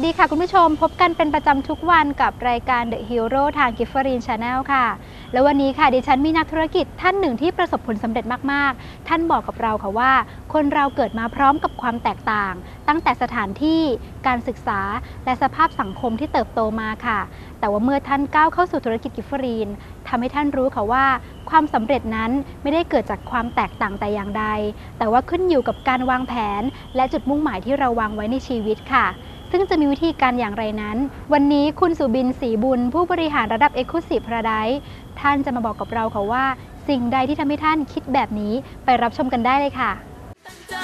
สดีค่ะคุณผู้ชมพบกันเป็นประจำทุกวันกับรายการ The Hero ทาง g i f f e r i n Channel ค่ะ แล้ววันนี้ค่ะดิฉันมีนักธุรกิจท่านหนึ่งที่ประสบผลสำเร็จมาก ๆ ท่านบอกกับเราค่ะว่า คนเราเกิดมาพร้อมกับความแตกต่าง ตั้งแต่สถานที่การศึกษาและสภาพสังคมที่เติบโตมาค่ะ แต่ว่าเมื่อท่านก้าวเข้าสู่ธุรกิจกิฟเฟอรีนทำให้ท่านรู้ค่ะว่า ความสำเร็จนั้นไม่ได้เกิดจากความแตกต่างแต่อย่างใด แต่ว่าขึ้นอยู่กับการวางแผน และจุดมุ่งหมายที่เราวางไว้ในชีวิตค่ะ ซึ่งจะมีวิธีการอย่างไรนั้น วันนี้คุณสุบินศรีบุญ ผู้บริหารระดับ e x c l u s i v e Paradise ท่านจะมาบอกกับเราค่ะว่า สิ่งใดที่ทำให้ท่านคิดแบบนี้ไปรับชมกันได้เลยค่ะใจ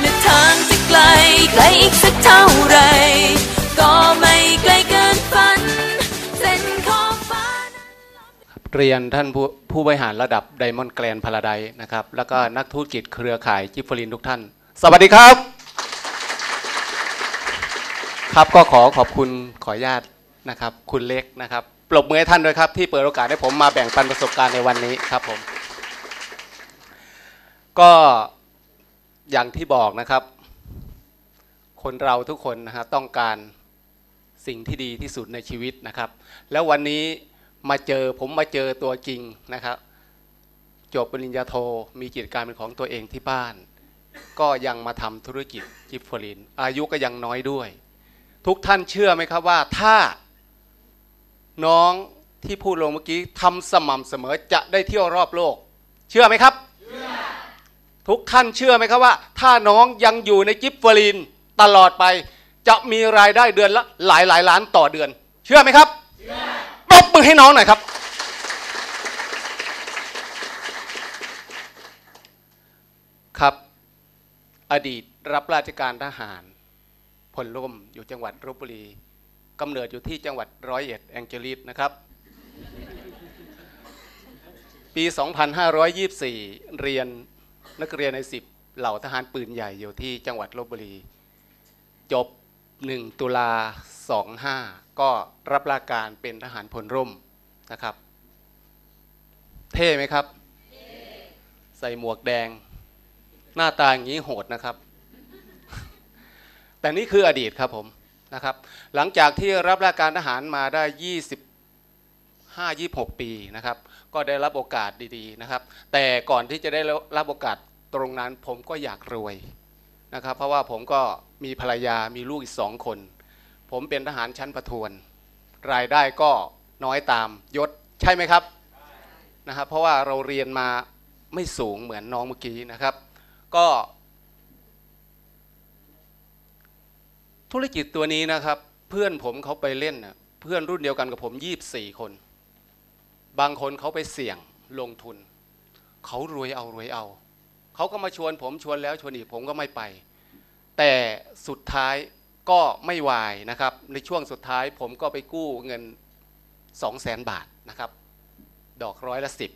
และทางจะไกลไกลอีกสักเท่าไหรก็ไม่ไกลเกินฝันเส้นขอบฟ้านั้นเรียนท่านผู้ผู้บริหารระดับไดมอนด์แกรนพาราไดนะครับ แล้วก็นักธุรกิจเครือข่ายจิฟฟลินทุกท่าน สวัสดีครับ ครับก็ขอขอบคุณขออนุญาตนะครับ คุณเล็กนะครับปรบมือให้ท่านด้วยครับ ที่เปิดโอกาสให้ผมมาแบ่งปันประสบการณ์ในวันนี้ครับผม ก็อย่างที่บอกนะครับ คนเราทุกคนนะฮะต้องการสิ่งที่ดีที่สุดในชีวิตนะครับ แล้ววันนี้มาเจอผมมาเจอตัวจริงนะครับจบปริญญาโทมีกิจการเป็นของตัวเองที่บ้าน ก็ยังมาทำธุรกิจจิฟฟลินอายุก็ยังน้อยด้วย ทุกท่านเชื่อไหมครับว่าถ้าน้องที่พูดลงเมื่อกี้ทำสม่ำเสมอจะได้เที่ยวรอบโลก เชื่อไหมครับ ทุกท่านเชื่อไหมครับว่า ถ้าน้องยังอยู่ในจิฟฟลินตลอดไป จะมีรายได้เดือนละหลายหลายล้านต่อเดือน เชื่อไหมครับปรบมือให้น้องหน่อยครับ ครับ อดีตรับราชการทหาร พลร่มอยู่จังหวัดลบบุรีกำเนิดอยู่ที่จังหวัดร้อยเอ็ดแองเจลิสนะครับ ปี 2524 เรียนนักเรียนใน 10 เหล่าทหารปืนใหญ่อยู่ที่จังหวัดลบบุรี จบ 1 ตุลา 25 ก็รับราชการเป็นทหารพลร่มนะครับ เท่ไหมครับ ใส่หมวกแดง หน้าตาอย่างนี้โหดนะครับ แต่นี่คืออดีตครับผมนะครับ หลังจากที่รับราชการทหารมาได้ 25 26 ปีนะครับ ก็ได้รับโอกาสดีๆนะครับ แต่ก่อนที่จะได้รับโอกาสตรงนั้นผมก็อยากรวยนะครับ เพราะว่าผมก็มีภรรยามีลูกอีกสองคน ผมเป็นทหารชั้นประทวน รายได้ก็น้อยตามยศใช่ไหมครับนะครับ เพราะว่าเราเรียนมาไม่สูงเหมือนน้องเมื่อกี้นะครับ ก็ ธุรกิจตัวนี้นะครับ เพื่อนผมเขาไปเล่นนะเพื่อนรุ่นเดียวกันกับผมยี่สี่คน บางคนเขาไปเสี่ยงลงทุน เขารวยเอารวยเอา เขาก็มาชวนผมชวนแล้วชวนอีกผมก็ไม่ไป แต่สุดท้ายก็ไม่วายนะครับ ในช่วงสุดท้ายผมก็ไปกู้เงิน 2 0 0แสนบาทนะครับ ดอกร้อยละสิบ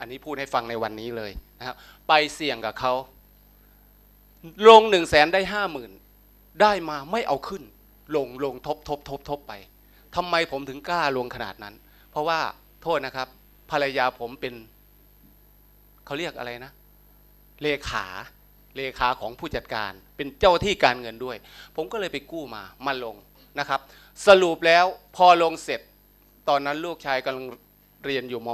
อันนี้พูดให้ฟังในวันนี้เลยนะครับ ไปเสี่ยงกับเขาลงหนึ่งแสนได้ห้าหมื่น ได้มาไม่เอาขึ้น ลงลงทบทบทบทบไปทำไมผมถึงกล้าลงขนาดนั้น เพราะว่าโทษนะครับ ภรรยาผมเป็นเขาเรียกอะไรนะ เลขาเลขาของผู้จัดการ เป็นเจ้าที่การเงินด้วย ผมก็เลยไปกู้มามาลงนะครับ สรุปแล้วพอลงเสร็จ ตอนนั้นลูกชายกำลังเรียนอยู่ม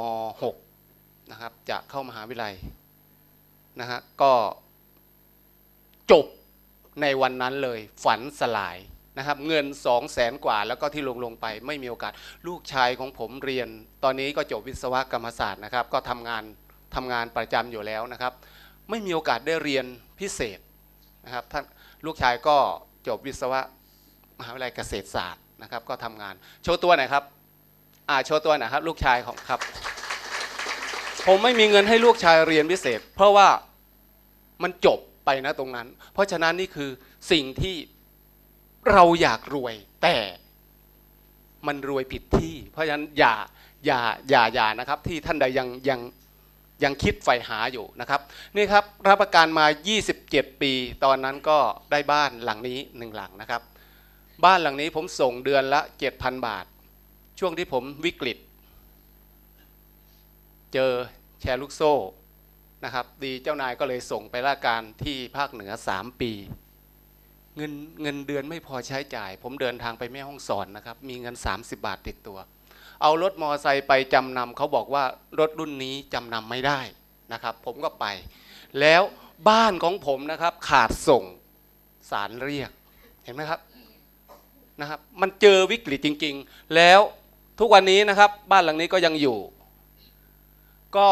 .6 นะครับจะเข้ามหาวิทยาลัยนะฮะก็จบ ในวันนั้นเลยฝันสลายนะครับเงิน2 0 0แสนกว่าแล้วก็ที่ลงลงไปไม่มีโอกาส ลูกชายของผมเรียน ตอนนี้ก็จบวิศวกรรมศาสตร์นะครับ ก็ทำงานทำงานประจำอยู่แล้วนะครับ ไม่มีโอกาสได้เรียนพิเศษนะครับท่านลูกชายก็จบวิศวะมหาวิทยาลัยเกษตรศาสตร์นะครับ ก็ทำงาน โชว์ตัวหน่อยครับอ่าโชว์ตัวหน่อยครับ ลูกชายของครับ ผมไม่มีเงินให้ลูกชายเรียนพิเศษ เพราะว่ามันจบ ไปนะตรงนั้น เพราะฉะนั้นนี่คือสิ่งที่เราอยากรวย แต่มันรวยผิดที่ เพราะฉะนั้นอย่าอย่าอย่าอย่านะครับ ที่ท่านใดยังยังยังคิดใฝ่หาอยู่นะครับนี่ครับรับประกันมา 27 ปี ตอนนั้นก็ได้บ้านหลังนี้หนึ่งหลังนะครับ บ้านหลังนี้ผมส่งเดือนละ 7,000 บาท ช่วงที่ผมวิกฤต เจอแชร์ลูกโซ่ นะครับ ดีเจ้านายก็เลยส่งไปราชการที่ภาคเหนือ 3 ปี เงินเงินเดือนไม่พอใช้จ่าย ผมเดินทางไปแม่ห้องสอนนะครับ มีเงิน 30 บาทติดตัว เอารถมอไซค์ไปจำนำเขาบอกว่ารถรุ่นนี้จำนำไม่ได้นะครับ ผมก็ไป แล้วบ้านของผมนะครับขาดส่งสารเรียกเห็นไหมครับนะครับมันเจอวิกฤตจริง ๆ แล้วทุกวันนี้นะครับ บ้านหลังนี้ก็ยังอยู่ ก็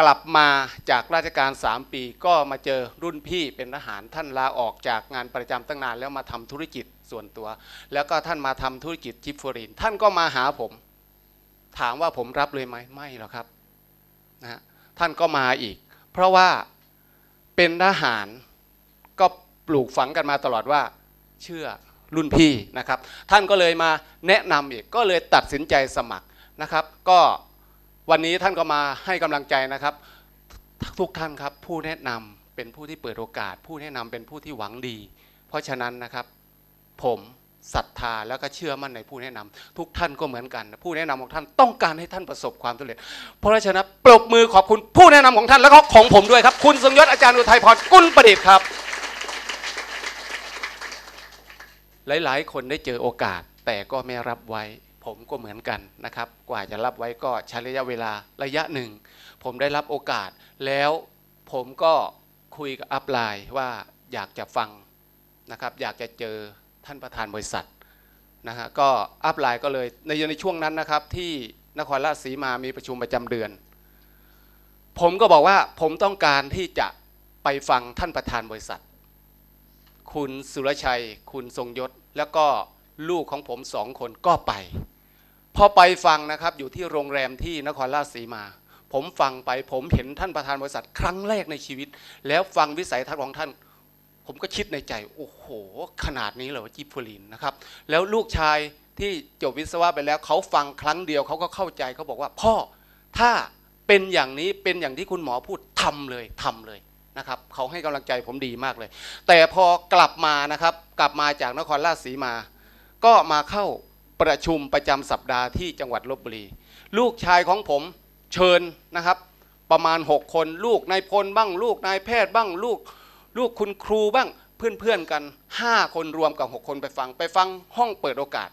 กลับมาจากราชการ 3 ปีก็มาเจอรุ่นพี่เป็นทหารท่านลาออกจากงานประจำตั้งนานแล้วมาทำธุรกิจส่วนตัว แล้วก็ท่านมาทำธุรกิจจิฟฟอริน ท่านก็มาหาผม ถามว่าผมรับเลยไหมไม่หรอกครับนะท่านก็มาอีก เพราะว่าเป็นทหารก็ปลูกฝังกันมาตลอดว่า เชื่อรุ่นพี่นะครับ ท่านก็เลยมาแนะนำอีกก็เลยตัดสินใจสมัครนะครับ ก็ วันนี้ท่านก็มาให้กำลังใจนะครับ ทุกท่านครับผู้แนะนำเป็นผู้ที่เปิดโอกาส ผู้แนะนำเป็นผู้ที่หวังดี เพราะฉะนั้นนะครับ ผมศรัทธาแล้วก็เชื่อมั่นในผู้แนะนำทุกท่านก็เหมือนกัน ผู้แนะนำของท่านต้องการให้ท่านประสบความสำเร็จ เพราะฉะนั้นปรบมือขอบคุณผู้แนะนำของท่านแล้วก็ของผมด้วยครับ คุณทรงยศอาจารย์อุทัยพรกุลประดิษฐ์ครับ หลายๆ คนได้เจอโอกาสแต่ก็ไม่รับไว้ ผมก็เหมือนกันนะครับ กว่าจะรับไว้ก็ใช้ระยะเวลาระยะหนึ่ง ผมได้รับโอกาส แล้วผมก็คุยกับอัพไลน์ว่าอยากจะฟังนะครับ อยากจะเจอท่านประธานบริษัทนะฮะก็อัพไลน์ก็เลยในในช่วงนั้นนะครับที่นครราชสีมามีประชุมประจำเดือน ผมก็บอกว่าผมต้องการที่จะไปฟังท่านประธานบริษัท คุณสุรชัย คุณทรงยศ แล้วก็ลูกของผมสองคนก็ไป พอไปฟังนะครับอยู่ที่โรงแรมที่นครราชสีมา ผมฟังไปผมเห็นท่านประธานบริษัทครั้งแรกในชีวิต แล้วฟังวิสัยทัศน์ของท่าน ผมก็คิดในใจ โอ้โห ขนาดนี้เหรอจิฟฟลินนะครับแล้วลูกชายที่จบวิศวะไปแล้วเขาฟังครั้งเดียวเขาก็เข้าใจเขาบอกว่า พ่อถ้าเป็นอย่างนี้เป็นอย่างที่คุณหมอพูดทำเลยทำเลยนะครับเขาให้กำลังใจผมดีมากเลย แต่พอกลับมานะครับกลับมาจากนครราชสีมา ก็มาเข้า ประชุมประจำสัปดาห์ที่จังหวัดลบบุรี ลูกชายของผมเชิญนะครับ ประมาณ 6 คนลูกนายพลบ้าง ลูกนายแพทย์บ้างลูกลูกคุณครูบ้างเพื่อนๆกัน 5 คนรวมกับ 6 คนไปฟังไปฟังห้องเปิดโอกาส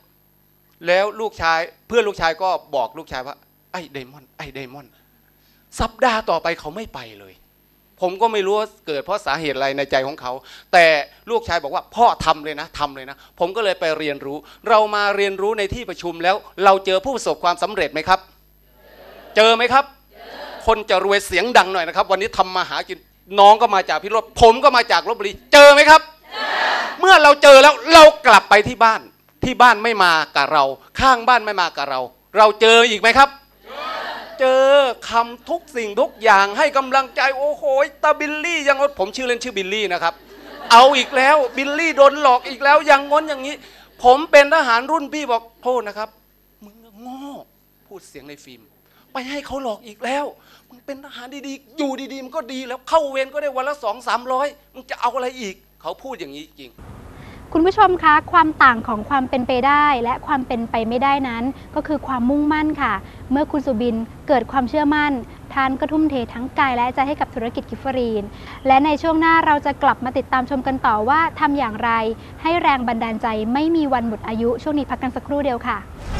แล้วลูกชายเพื่อนลูกชายก็บอกลูกชายว่าไอ้ไดมอนด์ไอ้ไดมอนด์สัปดาห์ต่อไปเขาไม่ไปเลย ผมก็ไม่รู้ว่าเกิดเพราะสาเหตุอะไรในใจของเขา แต่ลูกชายบอกว่าพ่อทำเลยนะทำเลยนะ ผมก็เลยไปเรียนรู้ เรามาเรียนรู้ในที่ประชุมแล้ว เราเจอผู้ประสบความสำเร็จไหมครับ เจอไหมครับ คนจะรวยเสียงดังหน่อยนะครับ วันนี้ทำมาหากินน้องก็มาจากพิโรธผมก็มาจากลบบุรีเจอไหมครับ เมื่อเราเจอแล้วเรากลับไปที่บ้านที่บ้านไม่มากับเรา ข้างบ้านไม่มากับเรา เราเจออีกไหมครับ เจอคำทุกสิ่งทุกอย่างให้กำลังใจโอ้โหตาบิลลี่ยังผมชื่อเล่นชื่อบิลลี่นะครับ เอาอีกแล้วบิลลี่โดนหลอกอีกแล้วย่างง้นอย่างนี้ ผมเป็นทหารรุ่นพี่บอกโทษนะครับมึงโง่พูดเสียงในฟิล์มไปให้เขาหลอกอีกแล้วมึงเป็นทหารดีๆ อยู่ดีๆมันก็ดีแล้วเข้าเวรก็ได้วันละสองสามร้อยมึงจะเอาอะไรอีก เขาพูดอย่างนี้จริง คุณผู้ชมคะความต่างของความเป็นไปได้ และความเป็นไปไม่ได้นั้น ก็คือความมุ่งมั่นค่ะ เมื่อคุณสุบินเกิดความเชื่อมั่นท่านก็ทุ่มเททั้งกายและใจให้กับธุรกิจกิฟฟรีน และในช่วงหน้าเราจะกลับมาติดตามชมกันต่อว่าทำอย่างไร ให้แรงบันดาลใจไม่มีวันหมดอายุ ช่วงนี้พักกันสักครู่เดียวค่ะ